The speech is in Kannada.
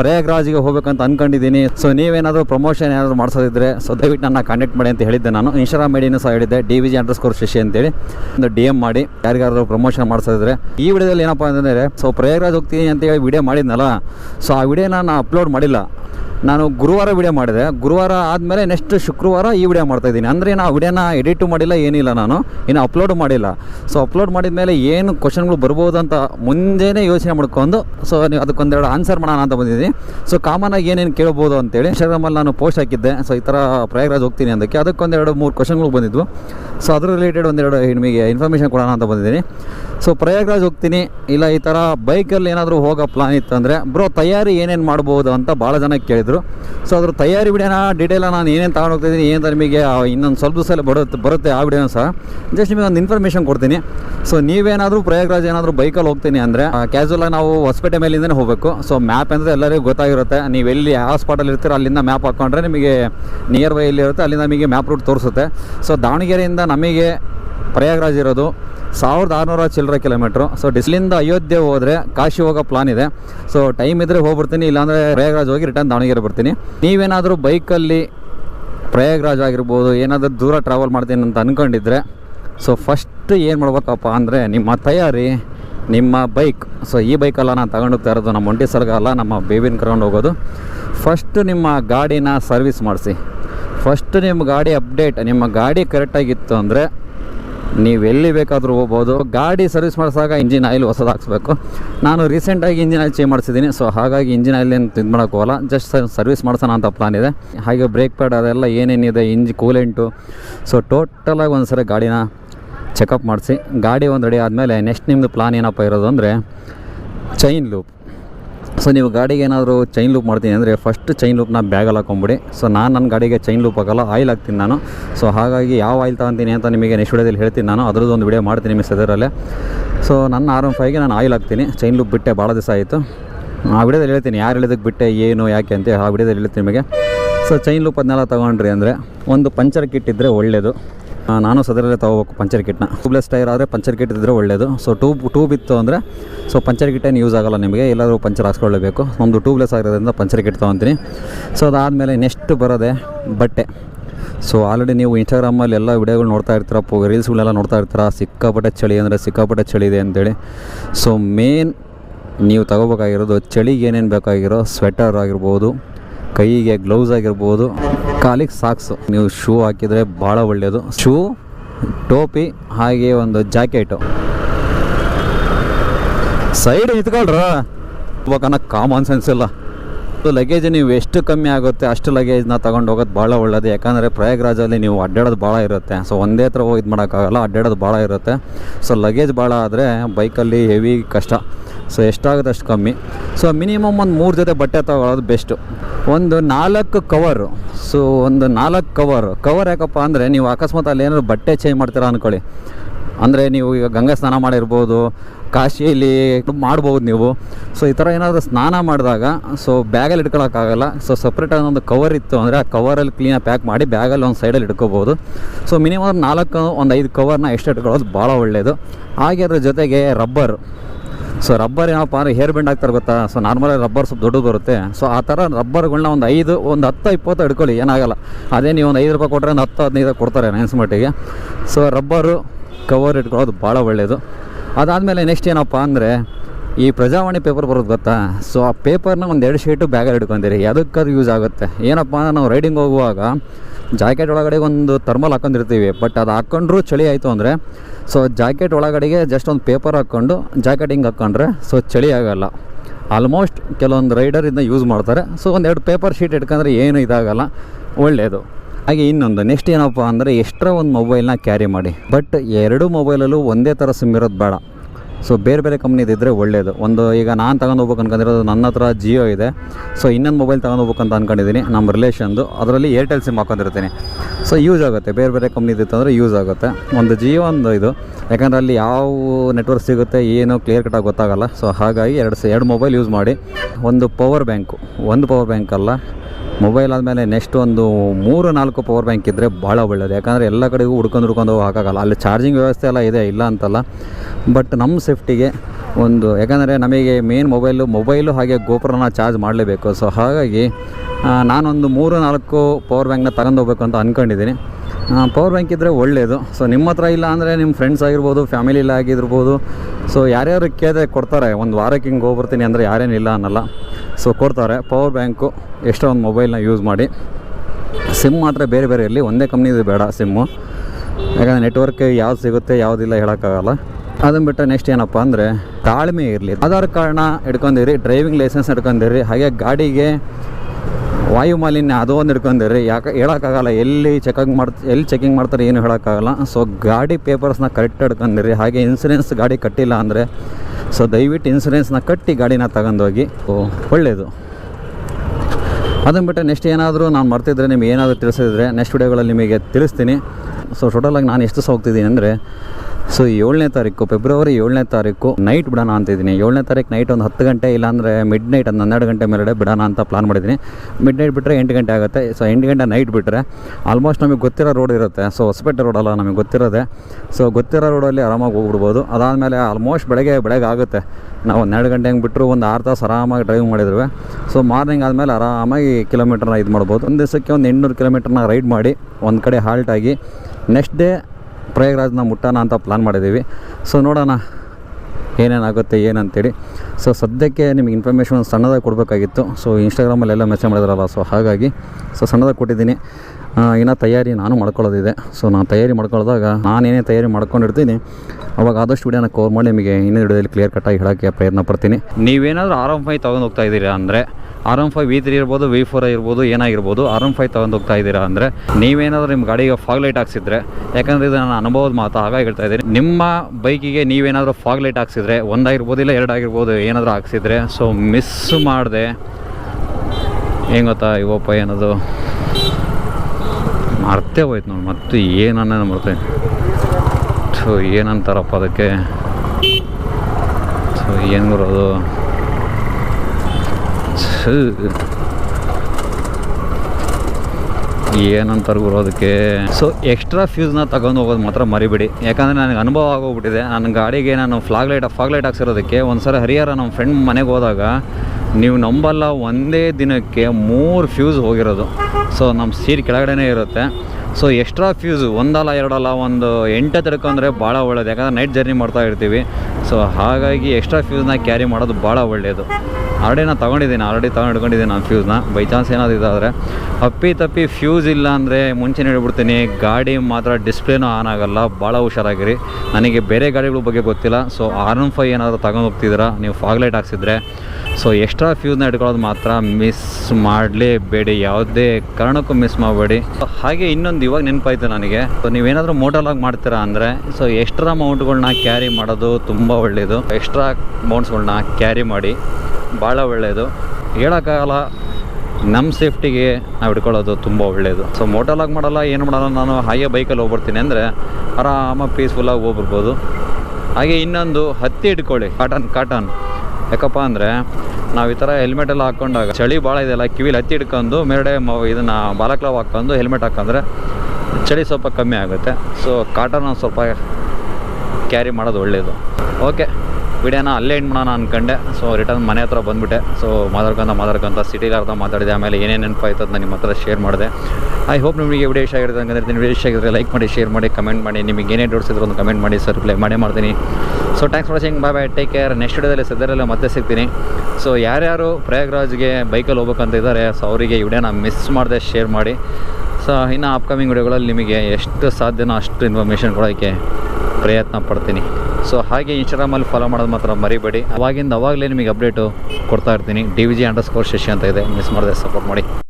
ಪ್ರಯಾಗ್ರಾಜ್ಗೆ ಹೋಗ್ಬೇಕಂತ ಅನ್ಕೊಂಡಿದ್ದೀನಿ. ಸೊ ನೀವೇನಾದರೂ ಪ್ರಮೋಷನ್ ಏನಾದರೂ ಮಾಡಿಸೋದಿದ್ರೆ ಸೊ ದಯವಿಟ್ಟು ನನ್ನ ಕಾಂಟ್ಯಾಕ್ಟ್ ಮಾಡಿ ಅಂತ ಹೇಳಿದ್ದೆ ನಾನು. ಇನ್ಸ್ಟಾಗ್ರಾಮ್ ಐಡಿನೂ ಸಹ ಹೇಳಿದ್ದೆ. D V G underscore Shashi ಅಂತೇಳಿ. ಒಂದು ಡಿ ಎಂ ಮಾಡಿ. ಯಾರಿಗಾದ್ರೂ ಪ್ರಮೋಷನ್ ಮಾಡಿಸೋದಿದ್ರೆ. ಈ ವಿಡಿಯೋದಲ್ಲಿ ಏನಪ್ಪ ಅಂತಂದರೆ ಸೊ ಪ್ರಯಾಗ್ರಾಜ್ ಹೋಗ್ತೀನಿ ಅಂತೇಳಿ ವಿಡಿಯೋ ಮಾಡಿದ್ನಲ್ಲ ಸೊ ಆ ವಿಡಿಯೋನ ನಾನು ಅಪ್ಲೋಡ್ ಮಾಡಿಲ್ಲ. ನಾನು ಗುರುವಾರ ವಿಡಿಯೋ ಮಾಡಿದೆ. ಗುರುವಾರ ಆದಮೇಲೆ ನೆಕ್ಸ್ಟ್ ಶುಕ್ರವಾರ ಈ ವಿಡಿಯೋ ಮಾಡ್ತಾಯಿದ್ದೀನಿ ಅಂದರೆ ನಾನು ಆ ವಿಡಿಯೋನ ಎಡಿಟು ಮಾಡಿಲ್ಲ ಏನಿಲ್ಲ ನಾನು. ಇನ್ನು ಅಪ್ಲೋಡ್ ಮಾಡಿಲ್ಲ. ಸೊ ಅಪ್ಲೋಡ್ ಮಾಡಿದ ಮೇಲೆ ಏನು ಕ್ವಶನ್ಗಳು ಬರ್ಬೋದು ಅಂತ ಮುಂದೆನೇ ಯೋಚನೆ ಮಾಡ್ಕೊಂಡು ಸೊ ನೀವು ಅದಕ್ಕೊಂದೆರಡು ಆನ್ಸರ್ ಮಾಡೋಣ ಅಂತ ಬಂದಿದ್ದೀನಿ. ಸೊ ಕಾಮನಾಗಿ ಏನೇನು ಕೇಳ್ಬೋದು ಅಂತೇಳಿ ಇನ್ಸ್ಟಾಗ್ರಾಮಲ್ಲಿ ನಾನು ಪೋಸ್ಟ್ ಹಾಕಿದ್ದೆ. ಸೊ ಈ ಥರ ಪ್ರಯಾಗ್ರಾಜ್ ಹೋಗ್ತೀನಿ ಅದಕ್ಕೆ ಅದಕ್ಕೊಂದೆರಡು ಮೂರು ಕ್ವಶನ್ಗಳು ಬಂದಿದ್ವು. ಸೊ ಅದ್ರ ರಿಲೇಟೆಡ್ ಒಂದೆರಡು ನಿಮಗೆ ಇನ್ಫಾರ್ಮೇಷನ್ ಕೊಡೋಣ ಅಂತ ಬಂದಿದ್ದೀನಿ. ಸೊ ಪ್ರಯಾಗ್ರಾಜ್ ಹೋಗ್ತೀನಿ. ಇಲ್ಲ, ಈ ಥರ ಬೈಕಲ್ಲಿ ಏನಾದರೂ ಹೋಗೋ ಪ್ಲಾನ್ ಇತ್ತು ಅಂದರೆ ಬ್ರೋ ತಯಾರಿ ಏನೇನು ಮಾಡ್ಬೋದು ಅಂತ ಭಾಳ ಜನ ಕೇಳಿದರು. ಸೊ ಅದ್ರ ತಯಾರಿ ವಿಡಿಯೋನ ಡೀಟೇಲ ನಾನು ಏನೇನು ತಗೊಂಡು ಹೋಗ್ತಿದ್ದೀನಿ, ಏನು ನಿಮಗೆ ಇನ್ನೊಂದು ಸ್ವಲ್ಪ ದಿವಸ ಬರುತ್ತೆ ಬರುತ್ತೆ ಆ ವಿಡಿಯೋನ ಸಹ ಜಸ್ಟ್ ನಿಮಗೆ ಒಂದು ಇನ್ಫಾರ್ಮೇಷನ್ ಕೊಡ್ತೀನಿ. ಸೊ ನೀವೇನಾದರೂ ಪ್ರಯಾಗ್ರಾಜ್ ಏನಾದರೂ ಬೈಕಲ್ಲಿ ಹೋಗ್ತೀನಿ ಅಂದರೆ ಕ್ಯಾಶುವಲಾಗಿ ನಾವು ಹೊಸಪೇಟೆ ಮೇಲಿಂದನೇ ಹೋಗಬೇಕು. ಸೊ ಮ್ಯಾಪ್ ಅಂದರೆ ಎಲ್ಲರಿಗೂ ಗೊತ್ತಾಗಿರುತ್ತೆ. ನೀವು ಎಲ್ಲಿ ಯಾವ ಸ್ಪಾಟಲ್ಲಿ ಇರ್ತೀರೋ ಅಲ್ಲಿಂದ ಮ್ಯಾಪ್ ಹಾಕ್ಕೊಂಡ್ರೆ ನಿಮಗೆ ನಿಯರ್ ಬೈ ಎಲ್ಲಿ ಇರುತ್ತೆ ಅಲ್ಲಿಂದ ನಮಗೆ ಮ್ಯಾಪ್ ರೂಟ್ ತೋರಿಸುತ್ತೆ. ಸೊ ದಾವಣಗೆರೆಯಿಂದ ನಮಗೆ ಪ್ರಯಾಗ್ರಾಜ್ ಇರೋದು ಸಾವಿರದ ಆರುನೂರ ಚಿಲ್ಲರೆ ಕಿಲೋಮೀಟ್ರು. ಸೊ ಡಿಸ್ಲಿಂದ ಅಯೋಧ್ಯೆ ಹೋದರೆ ಕಾಶಿ ಹೋಗೋ ಪ್ಲಾನ್ ಇದೆ. ಸೊ ಟೈಮ್ ಇದ್ದರೆ ಹೋಗ್ಬಿಡ್ತೀನಿ, ಇಲ್ಲಾಂದರೆ ಪ್ರಯಾಗ್ರಾಜ್ ಹೋಗಿ ರಿಟರ್ನ್ ದಾವಣಗೆರೆ ಬರ್ತೀನಿ. ನೀವೇನಾದರೂ ಬೈಕಲ್ಲಿ ಪ್ರಯಾಗ್ರಾಜ್ ಆಗಿರ್ಬೋದು, ಏನಾದರೂ ದೂರ ಟ್ರಾವೆಲ್ ಮಾಡ್ತೀನಿ ಅಂತ ಅಂದ್ಕೊಂಡಿದ್ರೆ ಸೊ ಫಸ್ಟ್ ಏನು ಮಾಡ್ಬೇಕಪ್ಪ ಅಂದರೆ ನಿಮ್ಮ ತಯಾರಿ, ನಿಮ್ಮ ಬೈಕ್ ಸೊ ಈ ಬೈಕಲ್ಲ ನಾನು ತಗೊಂಡು ಹೋಗ್ತಾ ಇರೋದು ನಮ್ಮ ಒಂಟಿ ಸರ್ಗ ಅಲ್ಲ, ನಮ್ಮ ಬೇಬಿನ ಕರ್ಕೊಂಡು ಹೋಗೋದು. ಫಸ್ಟ್ ನಿಮ್ಮ ಗಾಡಿನ ಸರ್ವಿಸ್ ಮಾಡಿಸಿ. ಫಸ್ಟ್ ನಿಮ್ಮ ಗಾಡಿ ಅಪ್ಡೇಟ್ ನಿಮ್ಮ ಗಾಡಿ ಕರೆಕ್ಟಾಗಿತ್ತು ಅಂದರೆ ನೀವು ಎಲ್ಲಿ ಬೇಕಾದರೂ ಹೋಗ್ಬೋದು. ಗಾಡಿ ಸರ್ವಿಸ್ ಮಾಡಿಸಾಗ ಇಂಜಿನ್ ಆಯಿಲ್ ಹೊಸದು ಹಾಕ್ಸ್ಬೇಕು. ನಾನು ರೀಸೆಂಟಾಗಿ ಇಂಜಿನ್ ಆಯಿಲ್ ಚೇಂಜ್ ಮಾಡಿಸಿದ್ದೀನಿ ಸೊ ಹಾಗಾಗಿ ಇಂಜಿನ್ ಆಯಿಲ್ ಏನು ಇದು ಮಾಡೋಕೆ ಹೋಗಲ್ಲ. ಜಸ್ಟ್ ಸರ್ವಿಸ್ ಮಾಡಿಸೋಣ ಅಂತ ಪ್ಲಾನ್ ಇದೆ. ಹಾಗೆ ಬ್ರೇಕ್ ಪ್ಯಾಡ್ ಅದೆಲ್ಲ ಏನೇನಿದೆ ಇಂಜಿ ಕೂಲೆಂಟು ಸೊ ಟೋಟಲಾಗಿ ಒಂದು ಸರಿ ಗಾಡಿನ ಚೆಕಪ್ ಮಾಡಿಸಿ. ಗಾಡಿ ಒಂದು ರೆಡಿ ಆದಮೇಲೆ ನೆಕ್ಸ್ಟ್ ನಿಮ್ಮದು ಪ್ಲಾನ್ ಏನಪ್ಪ ಇರೋದು ಅಂದರೆ ಚೈನ್ ಲೂಪ್ ಸೊ ನೀವು ಗಾಡಿಗೆ ಏನಾದರೂ ಚೈನ್ ಲೂಪ್ ಮಾಡ್ತೀನಿ ಅಂದರೆ ಫಸ್ಟ್ ಚೈನ್ ಲೂಪ್ನ ಬ್ಯಾಗಲ್ಲಿ ಹಾಕೊಂಬಿಡಿ. ಸೊ ನಾನು ನನ್ನ ಗಾಡಿಗೆ ಚೈನ್ ಲೂಪ್ ಹಾಕಲ್ಲ ಆಯಿಲ್ ಹಾಕ್ತೀನಿ ನಾನು. ಸೊ ಹಾಗಾಗಿ ಯಾವ ಆಯಿಲ್ ತಗೊಂತೀನಿ ಅಂತ ನಿಮಗೆ ನೆಕ್ಸ್ಟ್ ವಿಡಿಯೋದಲ್ಲಿ ಹೇಳ್ತೀನಿ ನಾನು. ಅದ್ರದ್ದು ಒಂದು ವಿಡಿಯೋ ಮಾಡ್ತೀನಿ ನಿಮಗೆ ಸದರಲ್ಲೇ. ಸೊ ನನ್ನ ಆರ್ ಎಂ ಫೈವ್ಗೆ ನಾನು ಆಯಿಲ್ ಹಾಕ್ತೀನಿ. ಚೈನ್ ಲೂಪ್ ಬಿಟ್ಟೆ ಭಾಳ ದಿವಸ ಆಯಿತು. ಆ ವಿಡಿಯೋದಲ್ಲಿ ಹೇಳ್ತೀನಿ ಯಾರು ಹೇಳಿದಕ್ಕೆ ಬಿಟ್ಟೆ, ಏನು, ಯಾಕೆ ಅಂತ ಆ ವಿಡಿಯೋದಲ್ಲಿ ಹೇಳ್ತೀನಿ ನಿಮಗೆ. ಸೊ ಚೈನ್ ಲೂಪ್ ಅದನ್ನೆಲ್ಲ ತೊಗೊಂಡ್ರಿ ಅಂದರೆ ಒಂದು ಪಂಚರ್ ಕಿಟ್ ಇದ್ದರೆ ಒಳ್ಳೆಯದು ನಾನು ಸದರಲ್ಲೇ ತೊಗೋಬೇಕು ಪಂಚರ್ ಕಿಟ್ನ. ಟ್ಯೂಬ್ಲೆಸ್ ಟೈರ್ ಆದರೆ ಪಂಚರ್ ಕಿಟ್ ಇದ್ದರೆ ಒಳ್ಳೆಯದು ಸೊ ಟ್ಯೂಬ್ ಟ್ಯೂಬ್ ಇತ್ತು ಅಂದರೆ ಸೊ ಪಂಚರ್ ಕಿಟ್ ಏನು ಯೂಸ್ ಆಗೋಲ್ಲ ನಿಮಗೆ. ಎಲ್ಲಾದರೂ ಪಂಚರ್ ಹಾಸ್ಕೊಳ್ಳೇಬೇಕು ಒಂದು ಟ್ಯೂಬ್ಲೆಸ್ ಆಗಿರೋದ್ರಿಂದ ಪಂಚರ್ ಕಿಟ್ ತೊಗೊತೀನಿ. ಸೊ ಅದಾದಮೇಲೆ ನೆಕ್ಸ್ಟ್ ಬರೋದೆ ಬಟ್ಟೆ. ಸೊ ಆಲ್ರೆಡಿ ನೀವು ಇನ್ಸ್ಟಾಗ್ರಾಮಲ್ಲಿ ಎಲ್ಲ ವಿಡಿಯೋಗಳು ನೋಡ್ತಾ ಇರ್ತೀರ, ಪೋ ರೀಲ್ಸ್ಗಳೆಲ್ಲ ನೋಡ್ತಾ ಇರ್ತೀರ, ಸಿಕ್ಕಾಪಟ್ಟೆ ಚಳಿ ಅಂದರೆ ಸಿಕ್ಕಾಪಟ್ಟೆ ಚಳಿ ಇದೆ ಅಂತೇಳಿ. ಸೊ ಮೇನ್ ನೀವು ತಗೋಬೇಕಾಗಿರೋದು, ಚಳಿಗೆ ಏನೇನು ಬೇಕಾಗಿರೋ ಸ್ವೆಟರ್ ಆಗಿರ್ಬೋದು ಕೈಗೆ ಗ್ಲೌಸ್ ಆಗಿರ್ಬೋದು, ಕಾಲಿಗೆ ಸಾಕ್ಸು ನೀವು ಶೂ ಹಾಕಿದರೆ ಭಾಳ ಒಳ್ಳೆಯದು ಶೂ ಟೋಪಿ, ಹಾಗೆ ಒಂದು ಜಾಕೆಟು ಸೈಡ್ ನಿಂತ್ಕೊಳ್ರ? ಹೋಗ್ಬೇಕನ್ನ ಕಾಮನ್ ಸೆನ್ಸ್ ಇಲ್ಲ. ಲಗೇಜ್ ನೀವು ಎಷ್ಟು ಕಮ್ಮಿ ಆಗುತ್ತೆ, ಅಷ್ಟು ಲಗೇಜ್ನ ತಗೊಂಡು ಹೋಗೋದು ಭಾಳ ಒಳ್ಳೇದು. ಯಾಕಂದರೆ ಪ್ರಯಾಗ್ರಾಜಲ್ಲಿ ನೀವು ಅಡ್ಡಾಡೋದು ಭಾಳ ಇರುತ್ತೆ. ಸೊ ಒಂದೇ ಥರ ಹೋಗಿ ಇದು ಮಾಡೋಕ್ಕಾಗಲ್ಲ, ಅಡ್ಡಾಡೋದು ಭಾಳ ಇರುತ್ತೆ. ಸೊ ಲಗೇಜ್ ಭಾಳ ಆದರೆ ಬೈಕಲ್ಲಿ ಹೆವಿ ಕಷ್ಟ. ಸೊ ಎಷ್ಟಾಗುತ್ತೆ ಅಷ್ಟು ಕಮ್ಮಿ. ಸೊ ಮಿನಿಮಮ್ ಒಂದು ಮೂರು ಜೊತೆ ಬಟ್ಟೆ ತಗೊಳ್ಳೋದು ಬೆಸ್ಟು ಒಂದು ನಾಲ್ಕು ಕವರು ಸೊ ಒಂದು ನಾಲ್ಕು ಕವರ್ ಕವರ್ ಯಾಕಪ್ಪ ಅಂದರೆ ನೀವು ಅಕಸ್ಮಾತ್ ಅಲ್ಲಿ ಏನಾದ್ರು ಬಟ್ಟೆ ಚೇಂಜ್ ಮಾಡ್ತೀರಾ ಅಂದ್ಕೊಳ್ಳಿ ಅಂದರೆ ನೀವು ಈಗ ಗಂಗಾ ಸ್ನಾನ ಮಾಡಿರ್ಬೋದು, ಕಾಶಿಯಲ್ಲಿ ಮಾಡ್ಬೋದು ನೀವು. ಸೊ ಈ ಥರ ಏನಾದರೂ ಸ್ನಾನ ಮಾಡಿದಾಗ ಸೊ ಬ್ಯಾಗಲ್ಲಿ ಇಟ್ಕೊಳ್ಳೋಕ್ಕಾಗಲ್ಲ ಸೊ ಸಪ್ರೇಟಾಗಿ ಒಂದು ಕವರ್ ಇತ್ತು ಅಂದರೆ ಆ ಕವರಲ್ಲಿ ಕ್ಲೀನಾಗಿ ಪ್ಯಾಕ್ ಮಾಡಿ ಬ್ಯಾಗಲ್ಲಿ ಒಂದು ಸೈಡಲ್ಲಿ ಇಟ್ಕೋಬೋದು. ಸೊ ಮಿನಿಮಮ್ ನಾಲ್ಕು, ಒಂದು ಐದು ಕವರ್ನ ಎಷ್ಟು ಇಟ್ಕೊಳ್ಳೋದು ಭಾಳ ಒಳ್ಳೆಯದು ಹಾಗೆ ಅದ್ರ ಜೊತೆಗೆ ರಬ್ಬರ್ ಸೊ ರಬ್ಬರ್ ಏನಪ್ಪ ಅಂದರೆ ಹೇರ್ ಬೆಂಡ್ ಆಗ್ತಾರೆ ಗೊತ್ತಾ? ಸೊ ನಾರ್ಮಲ್ ರಬ್ಬರ್ ಸ್ವಲ್ಪ ದೊಡ್ಡದು ಬರುತ್ತೆ. ಸೊ ಆ ಥರ ರಬ್ಬರ್ಗಳನ್ನ ಒಂದು ಐದು, ಒಂದು ಹತ್ತು, ಇಪ್ಪತ್ತು ಹಿಡ್ಕೊಳ್ಳಿ, ಏನಾಗಲ್ಲ. ಅದೇ ನೀವು ಒಂದು ಐದು ರೂಪಾಯಿ ಕೊಟ್ಟರೆ ಒಂದು ಹತ್ತು, ಹದಿನೈದು ಕೊಡ್ತಾರೆ ನೆನ್ಸ್ ಮಟ್ಟಿಗೆ ಸೊ ರಬ್ಬರು ಕವರ್ ಇಟ್ಕೊಳ್ಳೋದು ಭಾಳ ಒಳ್ಳೆಯದು ಅದಾದಮೇಲೆ ನೆಕ್ಸ್ಟ್ ಏನಪ್ಪ ಅಂದರೆ ಈ ಪ್ರಜಾವಾಣಿ ಪೇಪರ್ ಬರೋದು ಗೊತ್ತಾ? ಸೊ ಆ ಪೇಪರ್ನ ಒಂದು ಎರಡು ಶೀಟು ಬ್ಯಾಗಲ್ಲಿ ಹಿಡ್ಕೊಂತೀರಿ ಅದಕ್ಕದು ಯೂಸ್ ಆಗುತ್ತೆ? ಏನಪ್ಪ ಅಂದ್ರೆ ನಾವು ರೈಡಿಂಗ್ ಹೋಗುವಾಗ ಜಾಕೆಟ್ ಒಳಗಡೆ ಒಂದು ಥರ್ಮಲ್ ಹಾಕೊಂಡಿರ್ತೀವಿ. ಬಟ್ ಅದು ಹಾಕ್ಕೊಂಡ್ರೂ ಚಳಿ ಆಯಿತು ಅಂದರೆ ಸೊ ಜಾಕೆಟ್ ಒಳಗಡೆಗೆ ಜಸ್ಟ್ ಒಂದು ಪೇಪರ್ ಹಾಕ್ಕೊಂಡು ಜಾಕೆಟ್ ಹಿಂಗೆ ಹಾಕ್ಕೊಂಡ್ರೆ ಸೊ ಚಳಿ ಆಗಲ್ಲ. ಆಲ್ಮೋಸ್ಟ್ ಕೆಲವೊಂದು ರೈಡರ್ ಇದನ್ನ ಯೂಸ್ ಮಾಡ್ತಾರೆ. ಸೊ ಒಂದೆರಡು ಪೇಪರ್ ಶೀಟ್ ಇಟ್ಕೊಂಡ್ರೆ ಏನು ಇದಾಗಲ್ಲ. ಒಳ್ಳೆಯದು ಹಾಗೆ ಇನ್ನೊಂದು ನೆಕ್ಸ್ಟ್ ಏನಪ್ಪ ಅಂದರೆ ಎಕ್ಸ್ಟ್ರಾ ಒಂದು ಮೊಬೈಲ್ನ ಕ್ಯಾರಿ ಮಾಡಿ. ಬಟ್ ಎರಡು ಮೊಬೈಲಲ್ಲೂ ಒಂದೇ ಥರ ಸಿಮ್ ಇರೋದು ಬೇಡ. ಸೊ ಬೇರೆ ಬೇರೆ ಕಂಪ್ನಿದಿದ್ದರೆ ಒಳ್ಳೆಯದು ಒಂದು ಈಗ ನಾನು ತಗೊಂಡು ಹೋಗ್ಬೇಕು ಅನ್ಕೊಂಡಿರೋದು ನನ್ನ ಹತ್ರ ಜಿಯೋ ಇದೆ. ಸೊ ಇನ್ನೊಂದು ಮೊಬೈಲ್ ತಗೊಂಡು ಹೋಗ್ಬೇಕಂತ ಅಂತ ಅನ್ಕೊಂಡಿದ್ದೀನಿ ನಮ್ಮ ರಿಲೇಷನ್ದು ಅದರಲ್ಲಿ ಏರ್ಟೆಲ್ ಸಿಮ್ ಹಾಕೊಂಡಿರ್ತೀನಿ. ಸೊ ಯೂಸ್ ಆಗುತ್ತೆ. ಬೇರೆ ಬೇರೆ ಕಂಪ್ನಿದು ಅಂದರೆ ಯೂಸ್ ಆಗುತ್ತೆ. ಒಂದು ಜಿಯೋ ಒಂದು ಇದು. ಯಾಕಂದರೆ ಅಲ್ಲಿ ಯಾವ ನೆಟ್ವರ್ಕ್ ಸಿಗುತ್ತೆ, ಏನು ಕ್ಲಿಯರ್ ಕಟಾಗಿ ಗೊತ್ತಾಗಲ್ಲ. ಸೊ ಹಾಗಾಗಿ ಎರಡು ಎರಡು ಮೊಬೈಲ್ ಯೂಸ್ ಮಾಡಿ. ಒಂದು ಪವರ್ ಬ್ಯಾಂಕು ಒಂದು ಪವರ್ ಬ್ಯಾಂಕ್ ಅಲ್ಲ. ಮೊಬೈಲ್ ಆದಮೇಲೆ ನೆಕ್ಸ್ಟ್ ಒಂದು ಮೂರು ನಾಲ್ಕು ಪವರ್ ಬ್ಯಾಂಕ್ ಇದ್ದರೆ ಭಾಳ ಒಳ್ಳೆಯದು ಯಾಕಂದರೆ ಎಲ್ಲ ಕಡೆಗೂ ಹುಡ್ಕೊಂಡು ಹುಡ್ಕೊಂಡು ಹೋಗೋಕ್ಕಾಗಲ್ಲ ಅಲ್ಲಿ ಚಾರ್ಜಿಂಗ್ ವ್ಯವಸ್ಥೆ ಎಲ್ಲ ಇದೆ, ಇಲ್ಲ ಅಂತಲ್ಲ. ಬಟ್ ನಮ್ಮ ಸೇಫ್ಟಿಗೆ ಒಂದು, ಯಾಕಂದರೆ ನಮಗೆ ಮೇನ್ ಮೊಬೈಲು ಮೊಬೈಲು ಹಾಗೆ ಗೋಪುರನ ಚಾರ್ಜ್ ಮಾಡಲೇಬೇಕು. ಸೊ ಹಾಗಾಗಿ ನಾನೊಂದು ಮೂರು ನಾಲ್ಕು ಪವರ್ ಬ್ಯಾಂಕ್ನ ತಗೊಂಡು ಹೋಗ್ಬೇಕು ಅಂತ ಅಂದ್ಕೊಂಡಿದ್ದೀನಿ ಪವರ್ ಬ್ಯಾಂಕ್ ಇದ್ದರೆ ಒಳ್ಳೆಯದು ಸೊ ನಿಮ್ಮ ಹತ್ರ ಇಲ್ಲ ಅಂದರೆ ನಿಮ್ಮ ಫ್ರೆಂಡ್ಸ್ ಆಗಿರ್ಬೋದು ಫ್ಯಾಮಿಲಿಲಿ ಆಗಿರ್ಬೋದು. ಸೊ ಯಾರ್ಯಾರು ಕೇಳಿದ್ರೆ ಕೊಡ್ತಾರೆ, ಒಂದು ವಾರಕ್ಕೆ ಹಿಂಗೆ ಹೋಗ್ಬರ್ತೀನಿ ಅಂದರೆ ಯಾರೇನಿಲ್ಲ ಅನ್ನಲ್ಲ. ಸೊ ಕೊಡ್ತಾರೆ ಪವರ್ ಬ್ಯಾಂಕು ಎಷ್ಟೋ ಒಂದು ಮೊಬೈಲ್ನ ಯೂಸ್ ಮಾಡಿ. ಸಿಮ್ ಮಾತ್ರ ಬೇರೆ ಬೇರೆ ಇರಲಿ, ಒಂದೇ ಕಂಪ್ನಿದು ಬೇಡ ಸಿಮ್ಮು ಯಾಕಂದರೆ ನೆಟ್ವರ್ಕ್ ಯಾವ್ದು ಸಿಗುತ್ತೆ ಯಾವುದಿಲ್ಲ ಹೇಳೋಕ್ಕಾಗಲ್ಲ. ಅದನ್ನು ಬಿಟ್ಟರೆ ನೆಕ್ಸ್ಟ್ ಏನಪ್ಪ ಅಂದರೆ, ತಾಳ್ಮೆ ಇರಲಿ. ಆಧಾರ್ ಕಾರ್ಡ್ನ ಹಿಡ್ಕೊಂಡಿರಿ ಡ್ರೈವಿಂಗ್ ಲೈಸೆನ್ಸ್ ಹಿಡ್ಕೊಂಡಿರಿ, ಹಾಗೆ ಗಾಡಿಗೆ ವಾಯು ಮಾಲಿನ್ಯ ಅದು ಒಂದು ಹಿಡ್ಕೊಂಡಿರಿ. ಯಾಕೆ, ಹೇಳೋಕ್ಕಾಗಲ್ಲ, ಎಲ್ಲಿ ಚೆಕಿಂಗ್ ಮಾಡ್, ಎಲ್ಲಿ ಚೆಕಿಂಗ್ ಮಾಡ್ತಾರೆ ಏನು ಹೇಳೋಕ್ಕಾಗಲ್ಲ. ಸೊ ಗಾಡಿ ಪೇಪರ್ಸ್ನ ಕರೆಕ್ಟ್ ಹಿಡ್ಕೊಂಡಿರಿ. ಹಾಗೆ ಇನ್ಸೂರೆನ್ಸ್ ಗಾಡಿ ಕಟ್ಟಿಲ್ಲ ಅಂದರೆ ಸೊ ದಯವಿಟ್ಟು ಇನ್ಸೂರೆನ್ಸ್ನ ಕಟ್ಟಿ ಗಾಡಿನ ತಗೊಂಡೋಗಿ. ಒಳ್ಳೆಯದು ಅದನ್ನು ಬಿಟ್ಟರೆ ನೆಕ್ಸ್ಟ್ ಏನಾದರೂ ನಾನು ಮರ್ತಿದ್ರೆ ನಿಮ್ಗೆ ಏನಾದರೂ ತಿಳಿಸಿದ್ರೆ ನೆಕ್ಸ್ಟ್ ವಿಡಿಯೋಗಳಲ್ಲಿ ನಿಮಗೆ ತಿಳಿಸ್ತೀನಿ. ಸೊ ಟೋಟಲಾಗಿ ನಾನು ಎಷ್ಟು ಸಹ ಹೋಗ್ತಿದ್ದೀನಿ ಅಂದರೆ ಸೊ ಏಳನೇ ತಾರೀಕು ಫೆಬ್ರವರಿ ಏಳನೇ ತಾರೀಕು ನೈಟ್ ಬಿಡೋಣ ಅಂತ ಇದ್ದೀನಿ. ಏಳನೇ ತಾರೀಕು ನೈಟ್ ಒಂದು ಹತ್ತು ಗಂಟೆ ಇಲ್ಲಾಂದರೆ ಮಿಡ್ ನೈಟ್ ಒಂದು ಹನ್ನೆರಡು ಗಂಟೆ ಮೇಲ್ಗಡೆ ಬಿಡೋಣ ಅಂತ ಪ್ಲಾನ್ ಮಾಡಿದ್ದೀನಿ. ಮಿಡ್ ನೈಟ್ ಬಿಟ್ಟರೆ ಎಂಟು ಗಂಟೆ ಆಗುತ್ತೆ. ಸೊ ಎಂಟು ಗಂಟೆ ನೈಟ್ ಬಿಟ್ಟರೆ ಆಲ್ಮೋಸ್ಟ್ ನಮಗೆ ಗೊತ್ತಿರೋ ರೋಡ್ ಇರುತ್ತೆ. ಸೊ ಹೊಸಪೇಟೆ ರೋಡಲ್ಲ ನಮಗೆ ಗೊತ್ತಿರೋದೆ. ಸೊ ಗೊತ್ತಿರೋ ರೋಡಲ್ಲಿ ಆರಾಮಾಗಿ ಹೋಗ್ಬಿಡ್ಬೋದು. ಅದಾದಮೇಲೆ ಆಲ್ಮೋಸ್ಟ್ ಬೆಳಗ್ಗೆ ಬೆಳಗ್ಗೆ ಆಗುತ್ತೆ. ನಾವು ಹನ್ನೆರಡು ಗಂಟೆ ಹಂಗೆ ಬಿಟ್ಟರು ಒಂದು ಆರು ತಾಸು ಆರಾಮಾಗಿ ಡ್ರೈವ್ ಮಾಡಿದ್ರು ಸೊ ಮಾರ್ನಿಂಗ್ ಆದಮೇಲೆ ಆರಾಮಾಗಿ ಕಿಲೋಮೀಟ್ರನ್ನ ಇದು ಮಾಡ್ಬೋದು. ಒಂದು ದಿವಸಕ್ಕೆ ಒಂದು ಎಂಟುನೂರು ಕಿಲೋಮೀಟ್ರನ್ನ ರೈಡ್ ಮಾಡಿ ಒಂದು ಕಡೆ ಹಾಲ್ಟ್ ಆಗಿ ನೆಕ್ಸ್ಟ್ ಡೇ ಪ್ರಯಾಗ್ರಾಜ್ನ ಮುಟ್ಟೋಣ ಅಂತ ಪ್ಲಾನ್ ಮಾಡಿದ್ದೀವಿ. ಸೊ ನೋಡೋಣ ಏನೇನಾಗುತ್ತೆ, ಏನಂತೇಳಿ. ಸೊ ಸದ್ಯಕ್ಕೆ ನಿಮಗೆ ಇನ್ಫಾರ್ಮೇಷನ್ ಸಣ್ಣದಾಗಿ ಕೊಡಬೇಕಾಗಿತ್ತು. ಸೊ ಇನ್ಸ್ಟಾಗ್ರಾಮಲ್ಲೆಲ್ಲ ಮೆಸೇಜ್ ಮಾಡಿದ್ರಲ್ಲ ಸೊ ಹಾಗಾಗಿ ಸೊ ಸಣ್ಣದಾಗಿ ಕೊಟ್ಟಿದ್ದೀನಿ. ಇನ್ನೂ ತಯಾರಿ ನಾನು ಮಾಡ್ಕೊಳ್ಳೋದಿದೆ. ಸೊ ನಾನು ತಯಾರಿ ಮಾಡ್ಕೊಳ್ಳೋದಾಗ ನಾನೇನೇ ತಯಾರಿ ಮಾಡ್ಕೊಂಡಿರ್ತೀನಿ. ಅವಾಗ ಆದಷ್ಟು ವಿಡಿಯೋನ ಕವರ್ ಮಾಡಿ ನಿಮಗೆ ಇನ್ನೊಂದು ವಿಡಿಯೋದಲ್ಲಿ ಕ್ಲಿಯರ್ ಕಟ್ಟಾಗಿ ಹೇಳೋಕ್ಕೆ ಪ್ರಯತ್ನ ಪಡ್ತೀನಿ. ನೀವೇನಾದರೂ ಆರಾಮಾಗಿ ತೊಗೊಂಡು ಹೋಗ್ತಾ ಇದ್ದೀರಾ ಅಂದರೆ R M five V three ಇರ್ಬೋದು, ವಿ ಫೋರ್ ಇರ್ಬೋದು ಏನಾಗಿರ್ಬೋದು ಆರ್ ಎಂ ಫೈವ್ ತೊಗೊಂಡು ಹೋಗ್ತಾ ಇದ್ದೀರಾ ಅಂದರೆ ನೀವೇನಾದರೂ ನಿಮ್ಮ ಗಾಡಿಗೆ ಫಾಗ್ ಲೈಟ್ ಹಾಕ್ಸಿದ್ರೆ, ಯಾಕಂದರೆ ಇದು ನನ್ನ ಅನುಭವದ ಮಾತು, ಹಾಗಾಗಿ ಹೇಳ್ತಾ ಇದ್ದೀನಿ. ನಿಮ್ಮ ಬೈಕಿಗೆ ನೀವೇನಾದರೂ ಫಾಗ್ ಲೈಟ್ ಹಾಕ್ಸಿದ್ರೆ, ಒಂದಾಗಿರ್ಬೋದು ಇಲ್ಲ ಎರಡಾಗಿರ್ಬೋದು, ಏನಾದರೂ ಹಾಕ್ಸಿದ್ರೆ ಸೊ ಮಿಸ್ ಮಾಡಿದೆ. ಏನು ಗೊತ್ತಾ ಇವಪ್ಪ ಏನದು? ಮರ್ತೇ ಹೋಯ್ತು ನೋಡಿ, ಮತ್ತು ಏನನ್ನ ಮರ್ತೇ ಸೊ ಏನಂತಾರಪ್ಪ ಅದಕ್ಕೆ? ಸೊ ಏನು ಬರೋದು ಛೂ. ಏನಂತಾರೆ ಗುರು ಅದಕ್ಕೆ. ಸೊ ಎಕ್ಸ್ಟ್ರಾ ಫ್ಯೂಸ್ನ ತಗೊಂಡು ಹೋಗೋದು ಮಾತ್ರ ಮರಿಬೇಡಿ. ಯಾಕಂದರೆ ನನಗೆ ಅನುಭವ ಆಗೋಗ್ಬಿಟ್ಟಿದೆ. ನನ್ನ ಗಾಡಿಗೆ ನಾನು ಫ್ಲಾಗ್ ಲೈಟ್ ಫಾಗ್ ಲೈಟ್ ಹಾಕ್ಸಿರೋದಕ್ಕೆ ಒಂದು ಸಲ ಹರಿಹರ ನಮ್ಮ ಫ್ರೆಂಡ್ ಮನೆಗೆ ಹೋದಾಗ ನೀವು ನಂಬಲ್ಲ ಒಂದೇ ದಿನಕ್ಕೆ ಮೂರು ಫ್ಯೂಸ್ ಹೋಗಿರೋದು. ಸೊ ನಮ್ಮ ಸೀಟ್ ಕೆಳಗಡೆನೇ ಇರುತ್ತೆ. ಸೊ ಎಕ್ಸ್ಟ್ರಾ ಫ್ಯೂಸು ಒಂದಲ್ಲ ಎರಡಲ್ಲ ಒಂದು ಎಂಟು ಅಂದರೆ ಭಾಳ ಒಳ್ಳೇದು. ಯಾಕಂದರೆ ನೈಟ್ ಜರ್ನಿ ಮಾಡ್ತಾ ಇರ್ತೀವಿ. ಸೊ ಹಾಗಾಗಿ ಎಕ್ಸ್ಟ್ರಾ ಫ್ಯೂಸ್ನ ಕ್ಯಾರಿ ಮಾಡೋದು ಭಾಳ ಒಳ್ಳೆಯದು. ಆಲ್ರೆಡಿ ನಾನು ತೊಗೊಂಡಿದ್ದೀನಿ, ಆಲ್ರೆಡಿ ತೊಗೊಂಡು ಹಿಡ್ಕೊಂಡಿದ್ದೀನಿ ನಾನು ಫ್ಯೂಸ್ನ ಬೈ ಚಾನ್ಸ್ ಏನಾದ್ರು ಇದಾದರೆ. ಅಪ್ಪಿ ತಪ್ಪಿ ಫ್ಯೂಸ್ ಇಲ್ಲ ಅಂದರೆ ಮುಂಚೆನೇ ಹೇಳ್ಬಿಡ್ತೀನಿ, ಗಾಡಿ ಮಾತ್ರ ಡಿಸ್ಪ್ಲೇನೂ ಆನ್ ಆಗೋಲ್ಲ. ಭಾಳ ಹುಷಾರಾಗಿರಿ. ನನಗೆ ಬೇರೆ ಗಾಡಿಗಳ ಬಗ್ಗೆ ಗೊತ್ತಿಲ್ಲ. ಸೊ ಆರ್ ಒನ್ ಫೈ ಏನಾದರೂ ತಗೊಂಡು ಹೋಗ್ತಿದ್ದೀರಾ? ನೀವು ಫಾಗ್ಲೈಟ್ ಹಾಕ್ಸಿದ್ರೆ. ಸೊ ಎಕ್ಸ್ಟ್ರಾ ಫ್ಯೂಸ್ನ ಇಟ್ಕೊಳ್ಳೋದು ಮಾತ್ರ ಮಿಸ್ ಮಾಡಲೇಬೇಡಿ. ಯಾವುದೇ ಕಾರಣಕ್ಕೂ ಮಿಸ್ ಮಾಡಬೇಡಿ. ಹಾಗೆ ಇನ್ನೊಂದು ಇವಾಗ ನೆನಪಾಯ್ತು ನನಗೆ. ಸೊ ನೀವೇನಾದರೂ ಮೋಟಲಾಗಿ ಮಾಡ್ತೀರಾ ಅಂದರೆ, ಸೊ ಎಕ್ಸ್ಟ್ರಾ ಅಮೌಂಟ್ಗಳನ್ನ ಕ್ಯಾರಿ ಮಾಡೋದು ತುಂಬ ಒಳ್ಳೆಯದು ಎಕ್ಸ್ಟ್ರಾ ಬೋನ್ಸ್ಗಳನ್ನ ಕ್ಯಾರಿ ಮಾಡಿ ಭಾಳ ಒಳ್ಳೆಯದು ಹೇಳೋಕ್ಕಾಗಲ್ಲ ನಮ್ಮ ಸೇಫ್ಟಿಗೆ ನಾವು ಇಟ್ಕೊಳ್ಳೋದು ತುಂಬ ಒಳ್ಳೆಯದು ಸೊ ಮೋಟಲಾಗಿ ಮಾಡಲ್ಲ, ಏನು ಮಾಡಲ್ಲ, ನಾನು ಹಾಗೆ ಬೈಕಲ್ಲಿ ಹೋಗ್ಬರ್ತೀನಿ ಅಂದರೆ ಆರಾಮಾಗಿ ಪೀಸ್ಫುಲ್ಲಾಗಿ ಹೋಗ್ಬಿಡ್ಬೋದು. ಹಾಗೆ ಇನ್ನೊಂದು, ಹತ್ತಿ ಇಟ್ಕೊಳ್ಳಿ ಕಾಟನ್ ಕಾಟನ್ ಯಾಕಪ್ಪ ಅಂದರೆ, ನಾವು ಈ ಥರ ಹೆಲ್ಮೆಟ್ ಎಲ್ಲ ಹಾಕ್ಕೊಂಡಾಗ ಚಳಿ ಭಾಳ ಇದೆಯಲ್ಲ ಕಿವಿಲಿ ಹತ್ತಿ ಹಿಡ್ಕೊಂಡು ಮೇಲ್ಗಡೆ ಮ, ಇದನ್ನು ಬಾಲಕ್ಲಾವ್ ಹಾಕ್ಕೊಂಡು ಹೆಲ್ಮೆಟ್ ಹಾಕೊಂಡ್ರೆ ಚಳಿ ಸ್ವಲ್ಪ ಕಮ್ಮಿ ಆಗುತ್ತೆ. ಸೊ ಕಾಟನ್ ಸ್ವಲ್ಪ ಕ್ಯಾರಿ ಮಾಡೋದು ಒಳ್ಳೆಯದು ಓಕೆ ವಿಡಿಯೋನ ಅಲ್ಲೇ ಇಂಡ್ ಮಾಡೋಣ ಅಂದ್ಕೊಂಡೆ ಸೊ ರಿಟರ್ನ್ ಮನೆ ಹತ್ರ ಬಂದುಬಿಟ್ಟೆ. ಸೊ ಮಾತಾಡ್ಕೊಂತ ಮಾತಾಡ್ಕೊಂತ ಸಿಟಿಲಿ ಅರ್ಧ ಮಾತಾಡಿದೆ. ಆಮೇಲೆ ಏನೇನು ನೆನಪಾಯ್ತು ಅಂತ ನಿಮ್ಮ ಹತ್ರ ಶೇರ್ ಮಾಡಿದೆ. ಐ ಹೋಪ್ ನಿಮಗೆ ವಿಡಿಯೋ ಇಷ್ಟ ಆಗಿರುತ್ತೆ ಹಂಗಂದ್ರೆ ವಿಡಿಯೋ ಇಷ್ಟ ಆಗಿದ್ರೆ ಲೈಕ್ ಮಾಡಿ ಶೇರ್ ಮಾಡಿ ಕಮೆಂಟ್ ಮಾಡಿ. ನಿಮಗೆ ಏನೇ ಡೌಟ್ಸ್ ಇದ್ರು ಒಂದು ಕಮೆಂಟ್ ಮಾಡಿ. ಸರ್ ರಿಪ್ಲೈ ಮಾಡೇ ಮಾಡ್ತೀನಿ. So thanks for watching bye bye take care next ವಿಡಿಯೋದಲ್ಲಿ ಸದ್ಯದಲ್ಲೇ ಮತ್ತೆ ಸಿಗ್ತೀನಿ. ಸೊ ಯಾರ್ಯಾರು ಪ್ರಯಾಗ್ರಾಜ್ಗೆ ಬೈಕಲ್ಲಿ ಹೋಗ್ಬೇಕಂತ ಇದ್ದಾರೆ ಸೊ ಅವರಿಗೆ ವಿಡಿಯೋನ ಮಿಸ್ ಮಾಡದೆ ಶೇರ್ ಮಾಡಿ. ಸೊ ಇನ್ನು ಅಪ್ಕಮಿಂಗ್ ವಿಡಿಯೋಗಳಲ್ಲಿ ನಿಮಗೆ ಎಷ್ಟು ಸಾಧ್ಯನೋ ಅಷ್ಟು ಇನ್ಫಾರ್ಮೇಷನ್ ಕೊಡೋಕ್ಕೆ ಪ್ರಯತ್ನ ಪಡ್ತೀನಿ. ಸೊ ಹಾಗೆ ಇನ್ಸ್ಟಾಗ್ರಾಮಲ್ಲಿ ಫಾಲೋ ಮಾಡೋದು ಮಾತ್ರ ಮರಿಬೇಡಿ. ಅವಾಗಿಂದ ಅವಾಗಲೇ ನಿಮಗೆ ಅಪ್ಡೇಟು ಕೊಡ್ತಾ ಇರ್ತೀನಿ. D V G underscore Shashi ಅಂತ ಇದೆ. ಮಿಸ್ ಮಾಡದೆ ಸಪೋರ್ಟ್ ಮಾಡಿ.